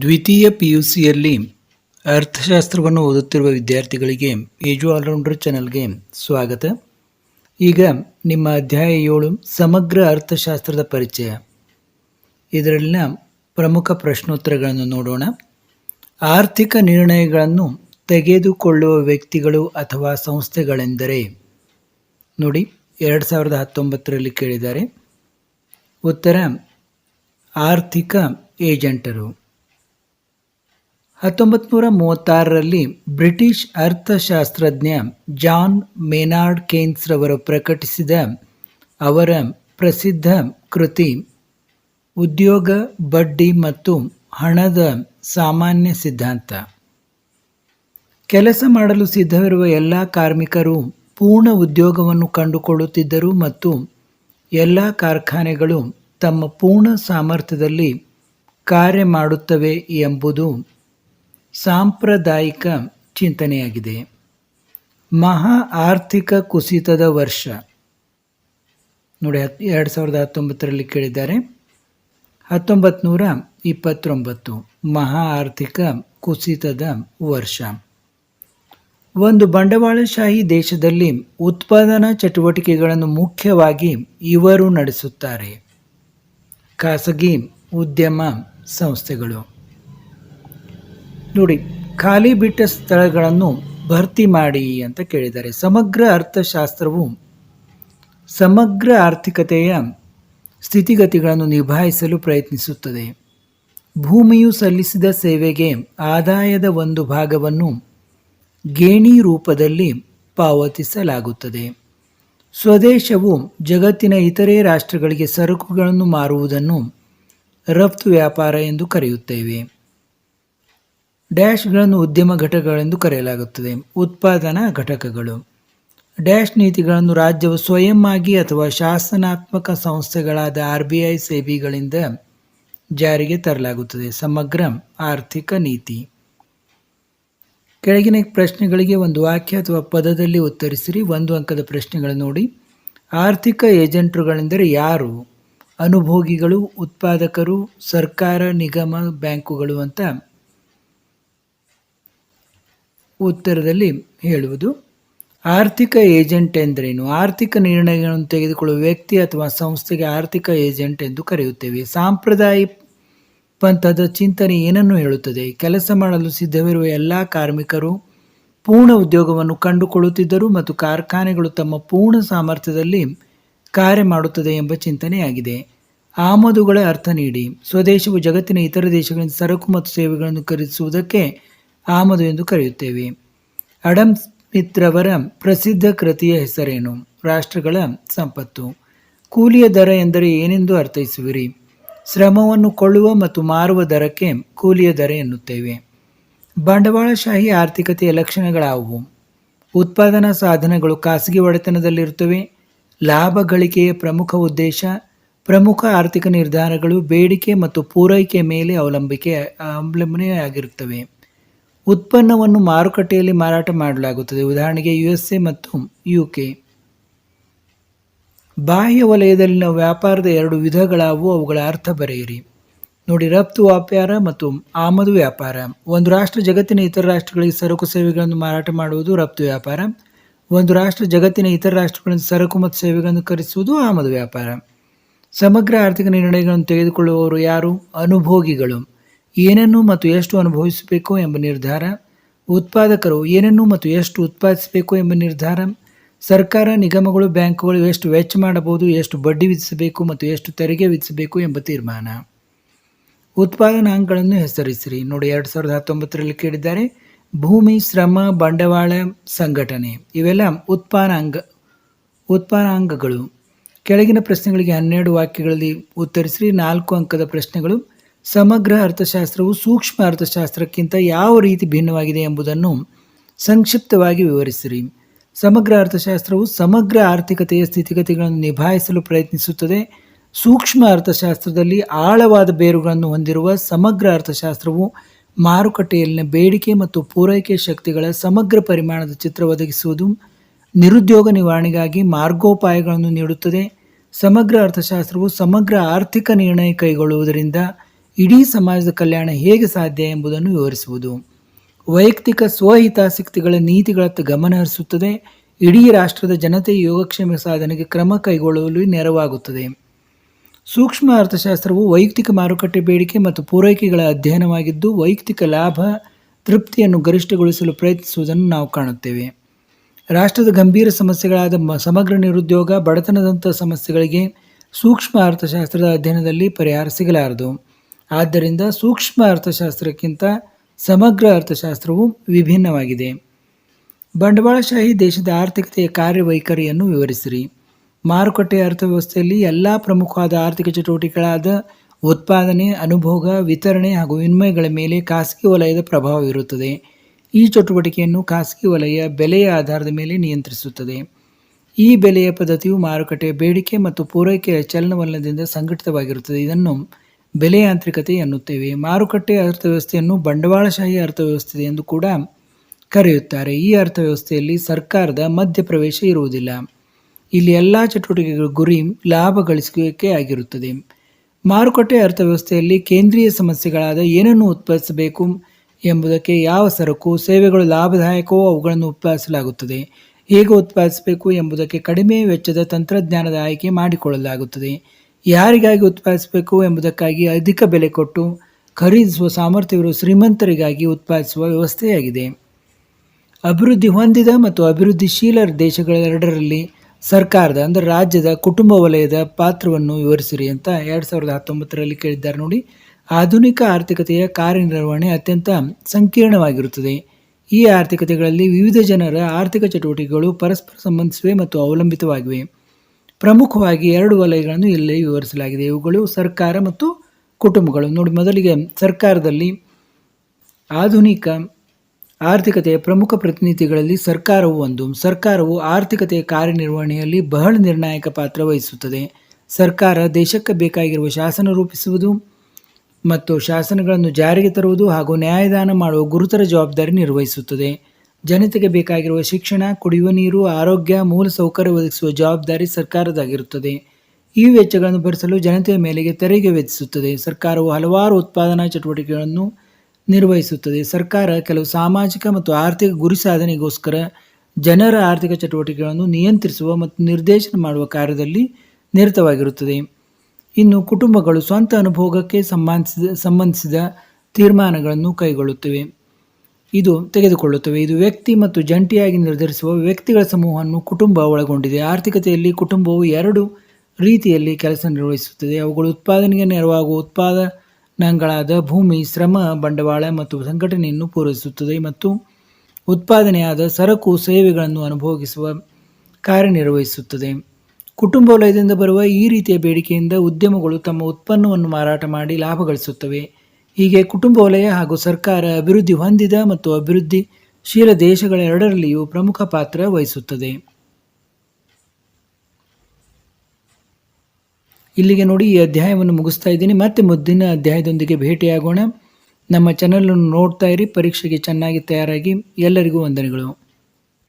ದ್ವಿತೀಯ P U ಸಿಯಲ್ಲಿ ಅರ್ಥಶಾಸ್ತ್ರವನ್ನು ಓದುತ್ತಿರುವ ವಿದ್ಯಾರ್ಥಿಗಳಿಗೆ ಏಜು ಆಲ್ರೌಂಡರ್ ಚಾನಲ್ಗೆ ಸ್ವಾಗತ. ಈಗ ನಿಮ್ಮ ಅಧ್ಯಾಯ ಏಳು, ಸಮಗ್ರ ಅರ್ಥಶಾಸ್ತ್ರದ ಪರಿಚಯ. ಇದರಲ್ಲಿನ ಪ್ರಮುಖ ಪ್ರಶ್ನೋತ್ತರಗಳನ್ನು ನೋಡೋಣ. ಆರ್ಥಿಕ ನಿರ್ಣಯಗಳನ್ನು ತೆಗೆದುಕೊಳ್ಳುವ ವ್ಯಕ್ತಿಗಳು ಅಥವಾ ಸಂಸ್ಥೆಗಳೆಂದರೆ, ನೋಡಿ, ಎರಡು ಸಾವಿರದ ಹತ್ತೊಂಬತ್ತರಲ್ಲಿ ಕೇಳಿದ್ದಾರೆ. ಉತ್ತರ, ಆರ್ಥಿಕ ಏಜೆಂಟರು. ಹತ್ತೊಂಬತ್ತು ನೂರ ಮೂವತ್ತಾರರಲ್ಲಿ ಬ್ರಿಟಿಷ್ ಅರ್ಥಶಾಸ್ತ್ರಜ್ಞ ಜಾನ್ ಮೇನಾರ್ಡ್ ಕೇನ್ಸ್ ರವರು ಪ್ರಕಟಿಸಿದ ಅವರ ಪ್ರಸಿದ್ಧ ಕೃತಿ, ಉದ್ಯೋಗ, ಬಡ್ಡಿ ಮತ್ತು ಹಣದ ಸಾಮಾನ್ಯ ಸಿದ್ಧಾಂತ ಕೆಲಸ ಮಾಡಲು ಸಿದ್ಧವಿರುವ ಎಲ್ಲ ಕಾರ್ಮಿಕರು ಪೂರ್ಣ ಉದ್ಯೋಗವನ್ನು ಕಂಡುಕೊಳ್ಳುತ್ತಿದ್ದರು ಮತ್ತು ಎಲ್ಲ ಕಾರ್ಖಾನೆಗಳು ತಮ್ಮ ಪೂರ್ಣ ಸಾಮರ್ಥ್ಯದಲ್ಲಿ ಕಾರ್ಯ ಮಾಡುತ್ತವೆ ಎಂಬುದು ಸಾಂಪ್ರದಾಯಿಕ ಚಿಂತನೆಯಾಗಿದೆ. ಮಹಾ ಆರ್ಥಿಕ ಕುಸಿತದ ವರ್ಷ. ನೋಡಿ ಎರಡು ಸಾವಿರದ ಹತ್ತೊಂಬತ್ತರಲ್ಲಿ ಕೇಳಿದ್ದಾರೆ. ಹತ್ತೊಂಬತ್ತು ನೂರ ಇಪ್ಪತ್ತೊಂಬತ್ತು, ಮಹಾ ಆರ್ಥಿಕ ಕುಸಿತದ ವರ್ಷ. ಒಂದು ಬಂಡವಾಳಶಾಹಿ ದೇಶದಲ್ಲಿ ಉತ್ಪಾದನಾ ಚಟುವಟಿಕೆಗಳನ್ನು ಮುಖ್ಯವಾಗಿ ಇವರು ನಡೆಸುತ್ತಾರೆ. ಖಾಸಗಿ ಉದ್ಯಮ ಸಂಸ್ಥೆಗಳು. ನೋಡಿ, ಖಾಲಿ ಬಿಟ್ಟ ಸ್ಥಳಗಳನ್ನು ಭರ್ತಿ ಮಾಡಿ ಅಂತ ಕೇಳಿದ್ದಾರೆ. ಸಮಗ್ರ ಅರ್ಥಶಾಸ್ತ್ರವು ಸಮಗ್ರ ಆರ್ಥಿಕತೆಯ ಸ್ಥಿತಿಗತಿಗಳನ್ನು ನಿಭಾಯಿಸಲು ಪ್ರಯತ್ನಿಸುತ್ತದೆ. ಭೂಮಿಯು ಸಲ್ಲಿಸಿದ ಸೇವೆಗೆ ಆದಾಯದ ಒಂದು ಭಾಗವನ್ನು ಗೇಣಿ ರೂಪದಲ್ಲಿ ಪಾವತಿಸಲಾಗುತ್ತದೆ. ಸ್ವದೇಶವು ಜಗತ್ತಿನ ಇತರೆ ರಾಷ್ಟ್ರಗಳಿಗೆ ಸರಕುಗಳನ್ನು ಮಾರುವುದನ್ನು ರಫ್ತು ವ್ಯಾಪಾರ ಎಂದು ಕರೆಯುತ್ತೇವೆ. ಡ್ಯಾಶ್ಗಳನ್ನು ಉದ್ಯಮ ಘಟಕಗಳೆಂದು ಕರೆಯಲಾಗುತ್ತದೆ. ಉತ್ಪಾದನಾ ಘಟಕಗಳು. ಡ್ಯಾಶ್ ನೀತಿಗಳನ್ನು ರಾಜ್ಯವು ಸ್ವಯಂ ಆಗಿ ಅಥವಾ ಶಾಸನಾತ್ಮಕ ಸಂಸ್ಥೆಗಳಾದ ಆರ್ ಬಿ ಐ ಸೇಬಿಗಳಿಂದ ಜಾರಿಗೆ ತರಲಾಗುತ್ತದೆ. ಸಮಗ್ರ ಆರ್ಥಿಕ ನೀತಿ. ಕೆಳಗಿನ ಪ್ರಶ್ನೆಗಳಿಗೆ ಒಂದು ವಾಕ್ಯ ಅಥವಾ ಪದದಲ್ಲಿ ಉತ್ತರಿಸಿರಿ. ಒಂದು ಅಂಕದ ಪ್ರಶ್ನೆಗಳು ನೋಡಿ. ಆರ್ಥಿಕ ಏಜೆಂಟ್ರುಗಳೆಂದರೆ ಯಾರು? ಅನುಭೋಗಿಗಳು, ಉತ್ಪಾದಕರು, ಸರ್ಕಾರ, ನಿಗಮ, ಬ್ಯಾಂಕುಗಳು ಅಂತ ಉತ್ತರದಲ್ಲಿ ಹೇಳುವುದು, ಆರ್ಥಿಕ ಏಜೆಂಟ್ ಎಂದರೇನು? ಆರ್ಥಿಕ ನಿರ್ಣಯಗಳನ್ನು ತೆಗೆದುಕೊಳ್ಳುವ ವ್ಯಕ್ತಿ ಅಥವಾ ಸಂಸ್ಥೆಗೆ ಆರ್ಥಿಕ ಏಜೆಂಟ್ ಎಂದು ಕರೆಯುತ್ತೇವೆ. ಸಾಂಪ್ರದಾಯಿಕ ಪಂಥದ ಚಿಂತನೆ ಏನನ್ನು ಹೇಳುತ್ತದೆ? ಕೆಲಸ ಮಾಡಲು ಸಿದ್ಧವಿರುವ ಎಲ್ಲ ಕಾರ್ಮಿಕರು ಪೂರ್ಣ ಉದ್ಯೋಗವನ್ನು ಕಂಡುಕೊಳ್ಳುತ್ತಿದ್ದರು ಮತ್ತು ಕಾರ್ಖಾನೆಗಳು ತಮ್ಮ ಪೂರ್ಣ ಸಾಮರ್ಥ್ಯದಲ್ಲಿ ಕಾರ್ಯ ಮಾಡುತ್ತದೆ ಎಂಬ ಚಿಂತನೆಯಾಗಿದೆ. ಆಮದುಗಳ ಅರ್ಥ ನೀಡಿ. ಸ್ವದೇಶವು ಜಗತ್ತಿನ ಇತರ ದೇಶಗಳಿಂದ ಸರಕು ಮತ್ತು ಸೇವೆಗಳನ್ನು ಖರೀದಿಸುವುದಕ್ಕೆ ಆಮದು ಎಂದು ಕರೆಯುತ್ತೇವೆ. ಅಡಮ್ ಸ್ಮಿತ್ ರವರ ಪ್ರಸಿದ್ಧ ಕೃತಿಯ ಹೆಸರೇನು? ರಾಷ್ಟ್ರಗಳ ಸಂಪತ್ತು. ಕೂಲಿಯ ದರ ಎಂದರೆ ಏನೆಂದು ಅರ್ಥೈಸುವಿರಿ? ಶ್ರಮವನ್ನು ಕೊಳ್ಳುವ ಮತ್ತು ಮಾರುವ ದರಕ್ಕೆ ಕೂಲಿಯ ದರ ಎನ್ನುತ್ತೇವೆ. ಬಂಡವಾಳಶಾಹಿ ಆರ್ಥಿಕತೆಯ ಲಕ್ಷಣಗಳಾವುವು? ಉತ್ಪಾದನಾ ಸಾಧನಗಳು ಖಾಸಗಿ ಒಡೆತನದಲ್ಲಿರುತ್ತವೆ. ಲಾಭ ಗಳಿಕೆಯ ಪ್ರಮುಖ ಉದ್ದೇಶ, ಪ್ರಮುಖ ಆರ್ಥಿಕ ನಿರ್ಧಾರಗಳು ಬೇಡಿಕೆ ಮತ್ತು ಪೂರೈಕೆ ಮೇಲೆ ಅವಲಂಬಿಕೆ, ಅವಲಂಬನೆಯಾಗಿರುತ್ತವೆ. ಉತ್ಪನ್ನವನ್ನು ಮಾರುಕಟ್ಟೆಯಲ್ಲಿ ಮಾರಾಟ ಮಾಡಲಾಗುತ್ತದೆ. ಉದಾಹರಣೆಗೆ ಯು ಎಸ್ ಎ ಮತ್ತು ಯು ಕೆ ಬಾಹ್ಯ ವಲಯದಲ್ಲಿನ ವ್ಯಾಪಾರದ ಎರಡು ವಿಧಗಳಾವು, ಅವುಗಳ ಅರ್ಥ ಬರೆಯಿರಿ. ನೋಡಿ, ರಫ್ತು ವ್ಯಾಪಾರ ಮತ್ತು ಆಮದು ವ್ಯಾಪಾರ. ಒಂದು ರಾಷ್ಟ್ರ ಜಗತ್ತಿನ ಇತರ ರಾಷ್ಟ್ರಗಳಿಗೆ ಸರಕು ಸೇವೆಗಳನ್ನು ಮಾರಾಟ ಮಾಡುವುದು ರಫ್ತು ವ್ಯಾಪಾರ. ಒಂದು ರಾಷ್ಟ್ರ ಜಗತ್ತಿನ ಇತರ ರಾಷ್ಟ್ರಗಳಿಂದ ಸರಕು ಮತ್ತು ಸೇವೆಗಳನ್ನು ಖರೀದಿಸುವುದು ಆಮದು ವ್ಯಾಪಾರ. ಸಮಗ್ರ ಆರ್ಥಿಕ ನಿರ್ಣಯಗಳನ್ನು ತೆಗೆದುಕೊಳ್ಳುವವರು ಯಾರು? ಅನುಭೋಗಿಗಳು. ಏನನ್ನು ಮತ್ತು ಎಷ್ಟು ಅನುಭವಿಸಬೇಕು ಎಂಬ ನಿರ್ಧಾರ, ಉತ್ಪಾದಕರು ಏನನ್ನು ಮತ್ತು ಎಷ್ಟು ಉತ್ಪಾದಿಸಬೇಕು ಎಂಬ ನಿರ್ಧಾರ, ಸರ್ಕಾರ ನಿಗಮಗಳು, ಬ್ಯಾಂಕುಗಳು ಎಷ್ಟು ವೆಚ್ಚ ಮಾಡಬಹುದು, ಎಷ್ಟು ಬಡ್ಡಿ ವಿಧಿಸಬೇಕು ಮತ್ತು ಎಷ್ಟು ತೆರಿಗೆ ವಿಧಿಸಬೇಕು ಎಂಬ ತೀರ್ಮಾನ. ಉತ್ಪಾದನಾಂಗಗಳನ್ನು ಹೆಸರಿಸಿರಿ. ನೋಡಿ, ಎರಡು ಸಾವಿರದ ಹತ್ತೊಂಬತ್ತರಲ್ಲಿ ಕೇಳಿದ್ದಾರೆ, ಭೂಮಿ, ಶ್ರಮ, ಬಂಡವಾಳ ಸಂಘಟನೆ, ಇವೆಲ್ಲ ಉತ್ಪಾದಾಂಗ ಉತ್ಪಾದಾಂಗಗಳು ಕೆಳಗಿನ ಪ್ರಶ್ನೆಗಳಿಗೆ ಹನ್ನೆರಡು ವಾಕ್ಯಗಳಲ್ಲಿ ಉತ್ತರಿಸಿರಿ. ನಾಲ್ಕು ಅಂಕದ ಪ್ರಶ್ನೆಗಳು. ಸಮಗ್ರ ಅರ್ಥಶಾಸ್ತ್ರವು ಸೂಕ್ಷ್ಮ ಅರ್ಥಶಾಸ್ತ್ರಕ್ಕಿಂತ ಯಾವ ರೀತಿ ಭಿನ್ನವಾಗಿದೆ ಎಂಬುದನ್ನು ಸಂಕ್ಷಿಪ್ತವಾಗಿ ವಿವರಿಸಿರಿ. ಸಮಗ್ರ ಅರ್ಥಶಾಸ್ತ್ರವು ಸಮಗ್ರ ಆರ್ಥಿಕತೆಯ ಸ್ಥಿತಿಗತಿಗಳನ್ನು ನಿಭಾಯಿಸಲು ಪ್ರಯತ್ನಿಸುತ್ತದೆ. ಸೂಕ್ಷ್ಮ ಅರ್ಥಶಾಸ್ತ್ರದಲ್ಲಿ ಆಳವಾದ ಬೇರುಗಳನ್ನು ಹೊಂದಿರುವ ಸಮಗ್ರ ಅರ್ಥಶಾಸ್ತ್ರವು ಮಾರುಕಟ್ಟೆಯಲ್ಲಿನ ಬೇಡಿಕೆ ಮತ್ತು ಪೂರೈಕೆ ಶಕ್ತಿಗಳ ಸಮಗ್ರ ಪರಿಮಾಣದ ಚಿತ್ರ ಒದಗಿಸುವುದು, ನಿರುದ್ಯೋಗ ನಿವಾರಣೆಗಾಗಿ ಮಾರ್ಗೋಪಾಯಗಳನ್ನು ನೀಡುತ್ತದೆ. ಸಮಗ್ರ ಅರ್ಥಶಾಸ್ತ್ರವು ಸಮಗ್ರ ಆರ್ಥಿಕ ನಿರ್ಣಯ ಕೈಗೊಳ್ಳುವುದರಿಂದ ಇಡೀ ಸಮಾಜದ ಕಲ್ಯಾಣ ಹೇಗೆ ಸಾಧ್ಯ ಎಂಬುದನ್ನು ವಿವರಿಸುವುದು. ವೈಯಕ್ತಿಕ ಸ್ವಹಿತಾಸಕ್ತಿಗಳ ನೀತಿಗಳತ್ತ ಗಮನ ಹರಿಸುತ್ತದೆ. ಇಡೀ ರಾಷ್ಟ್ರದ ಜನತೆ ಯೋಗಕ್ಷೇಮ ಸಾಧನೆಗೆ ಕ್ರಮ ಕೈಗೊಳ್ಳಲು ನೆರವಾಗುತ್ತದೆ. ಸೂಕ್ಷ್ಮ ಅರ್ಥಶಾಸ್ತ್ರವು ವೈಯಕ್ತಿಕ ಮಾರುಕಟ್ಟೆ ಬೇಡಿಕೆ ಮತ್ತು ಪೂರೈಕೆಗಳ ಅಧ್ಯಯನವಾಗಿದ್ದು, ವೈಯಕ್ತಿಕ ಲಾಭ ತೃಪ್ತಿಯನ್ನು ಗರಿಷ್ಠಗೊಳಿಸಲು ಪ್ರಯತ್ನಿಸುವುದನ್ನು ನಾವು ಕಾಣುತ್ತೇವೆ. ರಾಷ್ಟ್ರದ ಗಂಭೀರ ಸಮಸ್ಯೆಗಳಾದ ಸಮಗ್ರ ನಿರುದ್ಯೋಗ ಬಡತನದಂಥ ಸಮಸ್ಯೆಗಳಿಗೆ ಸೂಕ್ಷ್ಮ ಅರ್ಥಶಾಸ್ತ್ರದ ಅಧ್ಯಯನದಲ್ಲಿ ಪರಿಹಾರ ಸಿಗಲಾರದು. ಆದ್ದರಿಂದ ಸೂಕ್ಷ್ಮ ಅರ್ಥಶಾಸ್ತ್ರಕ್ಕಿಂತ ಸಮಗ್ರ ಅರ್ಥಶಾಸ್ತ್ರವು ವಿಭಿನ್ನವಾಗಿದೆ. ಬಂಡವಾಳಶಾಹಿ ದೇಶದ ಆರ್ಥಿಕತೆಯ ಕಾರ್ಯವೈಖರಿಯನ್ನು ವಿವರಿಸಿರಿ. ಮಾರುಕಟ್ಟೆ ಅರ್ಥವ್ಯವಸ್ಥೆಯಲ್ಲಿ ಎಲ್ಲ ಪ್ರಮುಖವಾದ ಆರ್ಥಿಕ ಚಟುವಟಿಕೆಗಳಾದ ಉತ್ಪಾದನೆ, ಅನುಭೋಗ, ವಿತರಣೆ ಹಾಗೂ ವಿನಿಮಯಗಳ ಮೇಲೆ ಖಾಸಗಿ ವಲಯದ ಪ್ರಭಾವ ಇರುತ್ತದೆ ಈ ಚಟುವಟಿಕೆಯನ್ನು ಖಾಸಗಿ ವಲಯ ಬೆಲೆಯ ಆಧಾರದ ಮೇಲೆ ನಿಯಂತ್ರಿಸುತ್ತದೆ. ಈ ಬೆಲೆಯ ಪದ್ಧತಿಯು ಮಾರುಕಟ್ಟೆಯ ಬೇಡಿಕೆ ಮತ್ತು ಪೂರೈಕೆಯ ಚಲನವಲನದಿಂದ ಸಂಘಟಿತವಾಗಿರುತ್ತದೆ. ಇದನ್ನು ಬೆಲೆ ಯಾಂತ್ರಿಕತೆ ಎನ್ನುತ್ತೇವೆ. ಮಾರುಕಟ್ಟೆ ಅರ್ಥವ್ಯವಸ್ಥೆಯನ್ನು ಬಂಡವಾಳಶಾಹಿ ಅರ್ಥವ್ಯವಸ್ಥೆ ಎಂದು ಕೂಡ ಕರೆಯುತ್ತಾರೆ. ಈ ಅರ್ಥವ್ಯವಸ್ಥೆಯಲ್ಲಿ ಸರ್ಕಾರದ ಮಧ್ಯಪ್ರವೇಶ ಇರುವುದಿಲ್ಲ. ಇಲ್ಲಿ ಎಲ್ಲ ಚಟುವಟಿಕೆಗಳ ಗುರಿ, ಲಾಭ ಗಳಿಸುವಿಕೆ ಆಗಿರುತ್ತದೆ. ಮಾರುಕಟ್ಟೆ ಅರ್ಥವ್ಯವಸ್ಥೆಯಲ್ಲಿ ಕೇಂದ್ರೀಯ ಸಮಸ್ಯೆಗಳಾದ ಏನನ್ನು ಉತ್ಪಾದಿಸಬೇಕು ಎಂಬುದಕ್ಕೆ ಯಾವ ಸರಕು, ಸೇವೆಗಳು ಲಾಭದಾಯಕವೋ ಅವುಗಳನ್ನು ಉತ್ಪಾದಿಸಲಾಗುತ್ತದೆ. ಹೇಗೆ ಉತ್ಪಾದಿಸಬೇಕು ಎಂಬುದಕ್ಕೆ ಕಡಿಮೆ ವೆಚ್ಚದ ತಂತ್ರಜ್ಞಾನದ ಆಯ್ಕೆ ಮಾಡಿಕೊಳ್ಳಲಾಗುತ್ತದೆ. ಯಾರಿಗಾಗಿ ಉತ್ಪಾದಿಸಬೇಕು ಎಂಬುದಕ್ಕಾಗಿ ಅಧಿಕ ಬೆಲೆ ಕೊಟ್ಟು ಖರೀದಿಸುವ ಸಾಮರ್ಥ್ಯವಿರುವ ಶ್ರೀಮಂತರಿಗಾಗಿ ಉತ್ಪಾದಿಸುವ ವ್ಯವಸ್ಥೆಯಾಗಿದೆ. ಅಭಿವೃದ್ಧಿ ಹೊಂದಿದ ಮತ್ತು ಅಭಿವೃದ್ಧಿಶೀಲ ದೇಶಗಳೆರಡರಲ್ಲಿ ಸರ್ಕಾರದ, ಅಂದರೆ ರಾಜ್ಯದ ಕುಟುಂಬ ವಲಯದ ಪಾತ್ರವನ್ನು ವಿವರಿಸಿರಿ ಅಂತ ಎರಡು ಸಾವಿರದ ಹತ್ತೊಂಬತ್ತರಲ್ಲಿ ಕೇಳಿದ್ದಾರೆ ನೋಡಿ. ಆಧುನಿಕ ಆರ್ಥಿಕತೆಯ ಕಾರ್ಯನಿರ್ವಹಣೆ ಅತ್ಯಂತ ಸಂಕೀರ್ಣವಾಗಿರುತ್ತದೆ. ಈ ಆರ್ಥಿಕತೆಗಳಲ್ಲಿ ವಿವಿಧ ಜನರ ಆರ್ಥಿಕ ಚಟುವಟಿಕೆಗಳು ಪರಸ್ಪರ ಸಂಬಂಧಿಸಿವೆ ಮತ್ತು ಅವಲಂಬಿತವಾಗಿವೆ. ಪ್ರಮುಖವಾಗಿ ಎರಡು ವಲಯಗಳನ್ನು ಇಲ್ಲಿ ವಿವರಿಸಲಾಗಿದೆ. ಇವುಗಳು ಸರ್ಕಾರ ಮತ್ತು ಕುಟುಂಬಗಳು. ನೋಡಿ, ಮೊದಲಿಗೆ ಸರ್ಕಾರದಲ್ಲಿ ಆಧುನಿಕ ಆರ್ಥಿಕತೆಯ ಪ್ರಮುಖ ಪ್ರತಿನಿಧಿಗಳಲ್ಲಿ ಸರ್ಕಾರವು ಒಂದು. ಸರ್ಕಾರವು ಆರ್ಥಿಕತೆಯ ಕಾರ್ಯನಿರ್ವಹಣೆಯಲ್ಲಿ ಬಹಳ ನಿರ್ಣಾಯಕ ಪಾತ್ರ ವಹಿಸುತ್ತದೆ. ಸರ್ಕಾರ ದೇಶಕ್ಕೆ ಬೇಕಾಗಿರುವ ಶಾಸನ ರೂಪಿಸುವುದು ಮತ್ತು ಶಾಸನಗಳನ್ನು ಜಾರಿಗೆ ತರುವುದು ಹಾಗೂ ನ್ಯಾಯದಾನ ಮಾಡುವ ಗುರುತರ ಜವಾಬ್ದಾರಿ ನಿರ್ವಹಿಸುತ್ತದೆ. ಜನತೆಗೆ ಬೇಕಾಗಿರುವ ಶಿಕ್ಷಣ, ಕುಡಿಯುವ ನೀರು, ಆರೋಗ್ಯ, ಮೂಲ ಸೌಕರ್ಯ ಒದಗಿಸುವ ಜವಾಬ್ದಾರಿ ಸರ್ಕಾರದಾಗಿರುತ್ತದೆ. ಈ ವೆಚ್ಚಗಳನ್ನು ಭರಿಸಲು ಜನತೆಯ ಮೇಲೆಗೆ ತೆರಿಗೆ ವಿಧಿಸುತ್ತದೆ. ಸರ್ಕಾರವು ಹಲವಾರು ಉತ್ಪಾದನಾ ಚಟುವಟಿಕೆಗಳನ್ನು ನಿರ್ವಹಿಸುತ್ತದೆ. ಸರ್ಕಾರ ಕೆಲವು ಸಾಮಾಜಿಕ ಮತ್ತು ಆರ್ಥಿಕ ಗುರಿ ಸಾಧನೆಗೋಸ್ಕರ ಜನರ ಆರ್ಥಿಕ ಚಟುವಟಿಕೆಗಳನ್ನು ನಿಯಂತ್ರಿಸುವ ಮತ್ತು ನಿರ್ದೇಶನ ಮಾಡುವ ಕಾರ್ಯದಲ್ಲಿ ನಿರತವಾಗಿರುತ್ತದೆ. ಇನ್ನು ಕುಟುಂಬಗಳು ಸ್ವಂತ ಅನುಭೋಗಕ್ಕೆ ಸಂಬಂಧಿಸಿದ ಸಂಬಂಧಿಸಿದ ತೀರ್ಮಾನಗಳನ್ನು ಕೈಗೊಳ್ಳುತ್ತವೆ. ಇದು ತೆಗೆದುಕೊಳ್ಳುತ್ತವೆ. ಇದು ವ್ಯಕ್ತಿ ಮತ್ತು ಜಂಟಿಯಾಗಿ ನಿರ್ಧರಿಸುವ ವ್ಯಕ್ತಿಗಳ ಸಮೂಹವನ್ನು ಕುಟುಂಬ ಒಳಗೊಂಡಿದೆ. ಆರ್ಥಿಕತೆಯಲ್ಲಿ ಕುಟುಂಬವು ಎರಡು ರೀತಿಯಲ್ಲಿ ಕೆಲಸ ನಿರ್ವಹಿಸುತ್ತದೆ. ಅವುಗಳು ಉತ್ಪಾದನೆಗೆ ನೆರವಾಗುವ ಉತ್ಪಾದನಾಂಗಗಳಾದ ಭೂಮಿ, ಶ್ರಮ, ಬಂಡವಾಳ ಮತ್ತು ಸಂಘಟನೆಯನ್ನು ಪೂರೈಸುತ್ತದೆ ಮತ್ತು ಉತ್ಪಾದನೆಯಾದ ಸರಕು, ಸೇವೆಗಳನ್ನು ಅನುಭೋಗಿಸುವ ಕಾರ್ಯನಿರ್ವಹಿಸುತ್ತದೆ. ಕುಟುಂಬ ವಲಯದಿಂದ ಬರುವ ಈ ರೀತಿಯ ಬೇಡಿಕೆಯಿಂದ ಉದ್ಯಮಗಳು ತಮ್ಮ ಉತ್ಪನ್ನವನ್ನು ಮಾರಾಟ ಮಾಡಿ ಲಾಭ ಗಳಿಸುತ್ತವೆ. ಹೀಗೆ ಕುಟುಂಬ ವಲಯ ಹಾಗೂ ಸರ್ಕಾರ ಅಭಿವೃದ್ಧಿ ಹೊಂದಿದ ಮತ್ತು ಅಭಿವೃದ್ಧಿಶೀಲ ದೇಶಗಳೆರಡರಲ್ಲಿಯೂ ಪ್ರಮುಖ ಪಾತ್ರ ವಹಿಸುತ್ತದೆ. ಇಲ್ಲಿಗೆ ನೋಡಿ ಈ ಅಧ್ಯಾಯವನ್ನು ಮುಗಿಸ್ತಾ ಇದ್ದೀನಿ. ಮತ್ತೆ ಮುದ್ದಿನ ಅಧ್ಯಾಯದೊಂದಿಗೆ ಭೇಟಿಯಾಗೋಣ. ನಮ್ಮ ಚಾನಲನ್ನು ನೋಡ್ತಾ ಇರಿ. ಪರೀಕ್ಷೆಗೆ ಚೆನ್ನಾಗಿ ತಯಾರಾಗಿ ಎಲ್ಲರಿಗೂ ವಂದನೆಗಳು.